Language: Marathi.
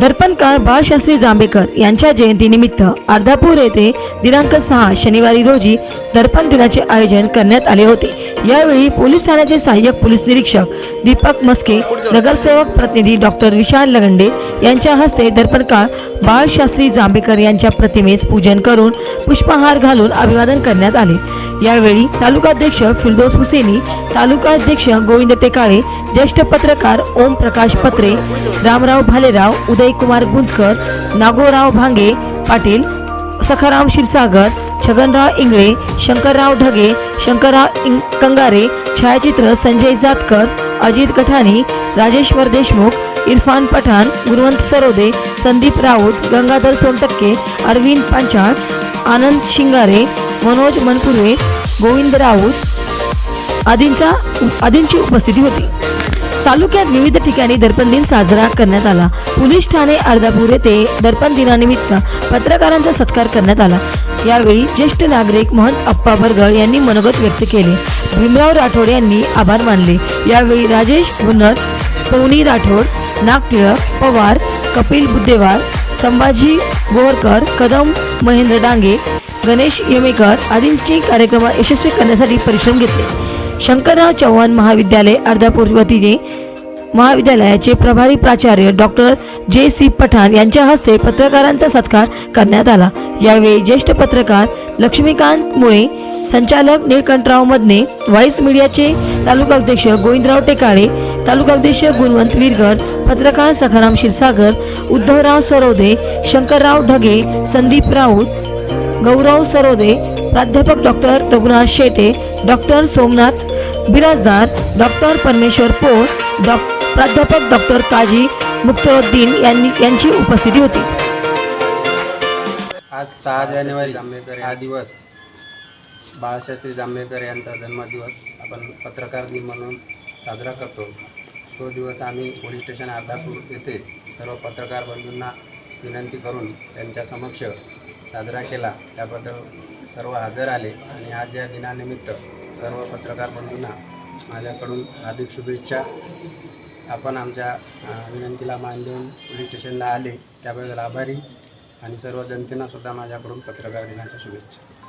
दर्पणकार बाळशास्त्री जांभेकर यांच्या जयंतीनिमित्त अर्धापूर येथे दिनांक सहा शनिवारी रोजी दर्पण दिनाचे आयोजन करण्यात आले होते. यावेळी पोलीस ठाण्याचे सहाय्यक पोलीस निरीक्षक दीपक मस्के नगरसेवक प्रतिनिधी डॉक्टर विशाल लगंडे यांच्या हस्ते दर्पणकार बाळशास्त्री जांभेकर यांच्या प्रतिमेस पूजन करून पुष्पहार घालून अभिवादन करण्यात आले. यावेळी तालुकाध्यक्ष फिरदोस हुसेनी तालुकाध्यक्ष गोविंद टेकाळे ज्येष्ठ पत्रकार ओम प्रकाश पत्रे रामराव भालेराव उदयकुमार गुंजकर नागोराव भांगे पाटील सखाराम क्षीरसागर छगनराव इंगळे शंकरराव ढगे शंकरराव इंग कंगारे छायाचित्र संजय जातकर अजित कठाणी राजेश्वर देशमुख इरफान पठाण गुणवंत सरोदे संदीप राऊत गंगाधर सोनटक्के अरविंद पांचाळ आनंद शिंगारे मनोज मनपुरे गोविंद राऊत आदींच्या आदींची उपस्थिती होती. तालुक्यात विविध ठिकाणी दर्पण दिन साजरा करण्यात आला. पोलीस ठाणे अर्धापूर येथे दर्पण दिनानिमित्त पत्रकारांचा सत्कार करण्यात आला. यावेळी ज्येष्ठ नागरिक महंत अप्पा भरगळ यांनी मनोगत व्यक्त केले. भीमराव राठोड यांनी आभार मानले. यावेळी राजेश भुन्नर पवनी राठोड नागटिळक पवार कपिल बुद्धेवार संभाजी गोवरकर कदम महेंद्र डांगे गणेश यमेकर आदींची कार्यक्रम यशस्वी करण्यासाठी परिश्रम घेतले. शंकरराव चव्हाण महाविद्यालय अर्धापूर वतीने महाविद्यालयाचे प्रभारी प्राचार्य डॉक्टर जे सी पठाण यांच्या हस्ते पत्रकारांचा सत्कार करण्यात आला. यावेळी ज्येष्ठ पत्रकार लक्ष्मीकांत मुळे संचालक निळकंठराव मदने व्हाईस मीडियाचे तालुका अध्यक्ष गोविंदराव टेकाळे तालुकाध्यक्ष गुणवंत वीरगड पत्रकार सखाराम क्षीरसागर उद्धवराव सरोदे शंकरराव ढगे संदीप राऊत गौरव सरोदे प्राध्यापक doctor Raghunath Shete doctor Somnath Birajdar doctor Parmeshwar Pol डॉ प्राध्यापक डॉक्टर काजी मुक्तरुद्दीन यांनी यांची उपस्थिती होती. आज सहा जानेवारी जांभेकर हा दिवस बाळशास्त्री जांभेकर यांचा जन्मदिवस आपण पत्रकार दिन म्हणून साजरा करतो. तो दिवस आम्ही पोलीस स्टेशन अर्धापूर येथे सर्व पत्रकार बंधूंना विनंती करून त्यांच्या समक्ष साजरा केला. त्याबद्दल सर्व हजर आले. आणि आज या दिनानिमित्त सर्व पत्रकार बंधूंना माझ्याकडून हार्दिक शुभेच्छा. आपण आमच्या विनंतीला मान देऊन पोलीस स्टेशनला आले. त्याबद्दल आभारी. आणि सर्व जनतेनासुद्धा माझ्याकडून पत्रकार दिनाच्या शुभेच्छा.